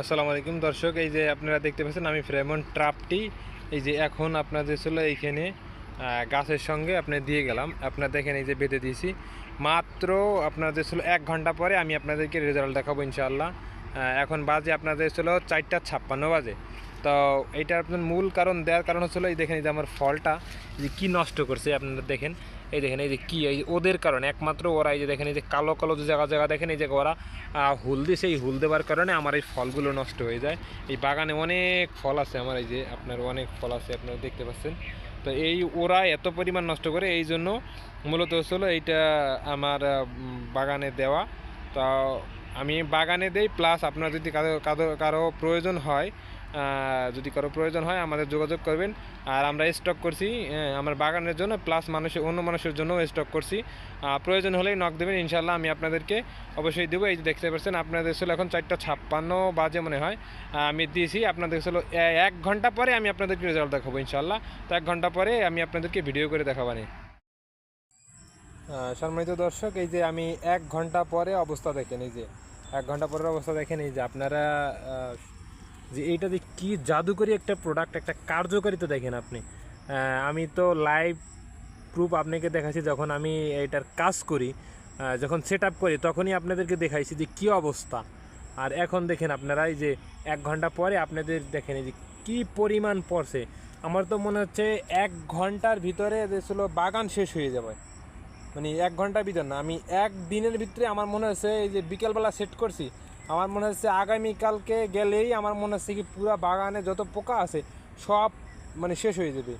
আসসালামু আলাইকুম দর্শক, এই যে আপনারা দেখতে পাচ্ছেন আমি ফ্রেমন ট্রাপটি এই যে এখন আপনাদের ছিল এইখানে গাছের সঙ্গে আপনি দিয়ে গেলাম। আপনার দেখেন এই যে বেঁধে দিয়েছি। মাত্র আপনাদের ছিল এক ঘণ্টা পরে আমি আপনাদেরকে রেজাল্ট দেখাবো ইনশাআল্লাহ। এখন বাজে আপনাদের ছিল চারটা ছাপ্পান্ন বাজে। তো এইটা আপনার মূল কারণ দেওয়ার কারণ হচ্ছিল এই দেখেন এই যে আমার ফলটা যে কী নষ্ট করছে আপনারা দেখেন। এই দেখেন এই যে কী এই ওদের কারণে একমাত্র ওরা এই যে দেখেন এই যে কালো কালো যে জায়গা জায়গা দেখেন এই যে ওরা আহ, হুল দিয়ে সেই হুল দেওয়ার কারণে আমার এই ফলগুলো নষ্ট হয়ে যায়। এই বাগানে অনেক ফল আছে আমার এই যে আপনার অনেক ফল আছে আপনারা দেখতে পাচ্ছেন। তো এই ওরা এত পরিমাণ নষ্ট করে এই জন্য মূলত হচ্ছিল এইটা আমার বাগানে দেওয়া। তা আমি বাগানে দেই প্লাস আপনার যদি কারও কারও প্রয়োজন হয় যদি কারও প্রয়োজন হয় আমাদের যোগাযোগ করবেন। আর আমরা স্টক করছি আমার বাগানের জন্য প্লাস মানুষের অন্য মানুষের জন্য স্টক করছি। প্রয়োজন হলেই নক দেবেন ইনশাল্লাহ আমি আপনাদেরকে অবশ্যই দেবো। এই যে দেখতে পাচ্ছেন, আপনাদের ছিল এখন চারটা ছাপ্পান্ন বাজে মনে হয়। আমি দিয়েছি, আপনাদের ছিল এক ঘণ্টা পরে আমি আপনাদেরকে রেজাল্ট দেখাবো ইনশাল্লাহ তো এক ঘণ্টা পরে আমি আপনাদেরকে ভিডিও করে দেখাবানি। সম্মানিত দর্শক, এই যে আমি এক ঘণ্টা পরে অবস্থা দেখেন, এই যে। এক ঘণ্টা পরের অবস্থা দেখেন, এই যে আপনারা যে এইটা যে কী জাদুকরি একটা প্রোডাক্ট একটা কার্যকারিতা দেখেন আপনি। আমি তো লাইভ প্রুফ আপনাকে দেখাচ্ছি, যখন আমি এটার কাজ করি যখন সেট আপ করি, তখনই আপনাদেরকে দেখাইছি যে কী অবস্থা। আর এখন দেখেন আপনারা এই যে এক ঘণ্টা পরে আপনাদের দেখেন যে কী পরিমাণ পড়ছে। আমার তো মনে হচ্ছে এক ঘণ্টার ভিতরে যে ছিল বাগান শেষ হয়ে যাবে। মানে এক ঘণ্টার ভিতর না, আমি এক দিনের ভিতরে আমার মনে হচ্ছে এই যে বিকেলবেলা সেট করছি আমার মনে হচ্ছে আগামীকালকে গেলেই আমার মনে হচ্ছে কি পুরো বাগানে যত পোকা আছে সব মানে শেষ হয়ে যাবে।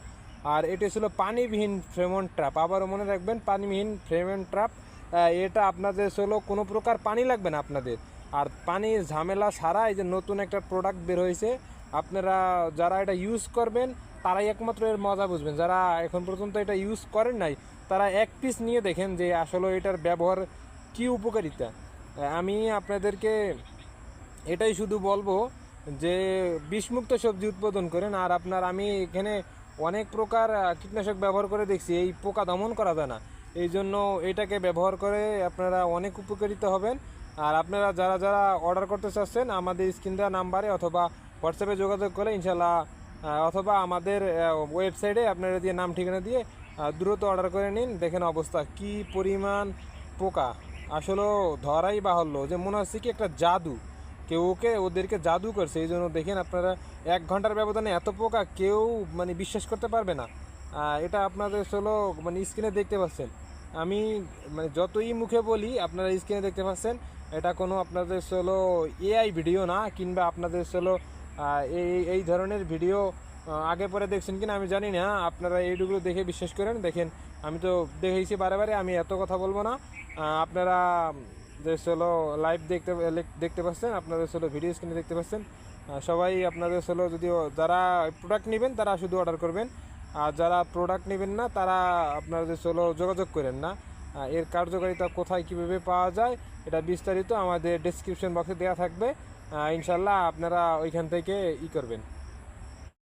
আর এটা ছিল পানিবিহীন ফ্রেমন ট্র্যাপ আবারও মনে রাখবেন, পানিবিহীন ফ্রেমন ট্র্যাপ এটা আপনাদের হলো কোনো প্রকার পানি লাগবে না আপনাদের। আর পানির ঝামেলা ছাড়া এই যে নতুন একটা প্রোডাক্ট বের হয়েছে, আপনারা যারা এটা ইউজ করবেন, তারাই একমাত্র এর মজা বুঝবেন। যারা এখন পর্যন্ত এটা ইউজ করেন নাই, তারা এক পিস নিয়ে দেখেন যে আসলে এটার ব্যবহার কী উপকারিতা। আমি আপনাদেরকে এটাই শুধু বলব যে বিষমুক্ত সবজি উৎপাদন করেন, আর আপনার আমি এখানে অনেক প্রকার কীটনাশক ব্যবহার করে দেখছি, এই পোকা দমন করা যায় না। এই জন্য এটাকে ব্যবহার করে আপনারা অনেক উপকারিত হবেন। আর আপনারা যারা যারা অর্ডার করতে চাচ্ছেন, আমাদের স্ক্রিন দেওয়া নাম্বারে অথবা হোয়াটসঅ্যাপে যোগাযোগ করে ইনশাল্লাহ অথবা আমাদের ওয়েবসাইটে আপনারা দিয়ে নাম ঠিকানা দিয়ে দ্রুত অর্ডার করে নিন। দেখেন অবস্থা, কি পরিমাণ পোকা। আসলে ধরাই বাহল্য যে মনে হচ্ছে কি একটা জাদু। কেউ ওকে, ওদেরকে জাদু করছে এই জন্য দেখেন আপনারা এক ঘণ্টার ব্যবধানে এত পোকা কেউ মানে বিশ্বাস করতে পারবে না। এটা আপনাদের হলো মানে স্ক্রিনে দেখতে পাচ্ছেন। আমি মানে যতই মুখে বলি, আপনারা স্ক্রিনে দেখতে পাচ্ছেন, এটা কোনো আপনাদের হলো এআই ভিডিও না, কিংবা আপনাদের হলো এই এই ধরনের ভিডিও আগে পরে দেখছেন কিনা আমি জানি না। আপনারা এইটুকু দেখে বিশ্বাস করেন। দেখেন, আমি তো দেখেছি বারে বারে আমি এত কথা বলব না। আপনারা যে হলো লাইভ দেখতে দেখতে পাচ্ছেন, আপনাদের হলো ভিডিও স্ক্রিনে দেখতে পাচ্ছেন। সবাই আপনাদের হলো যদি যারা প্রোডাক্ট নেবেন, তারা শুধু অর্ডার করবেন। আর যারা প্রোডাক্ট নেবেন না, তারা আপনাদের হলো যোগাযোগ করেন না। এর কার্যকারিতা কোথায় কীভাবে পাওয়া যায়, এটা বিস্তারিত আমাদের ডেসক্রিপশন বক্সে দেওয়া থাকবে। ইনশাল্লাহ আপনারা ওইখান থেকে ই করবেন।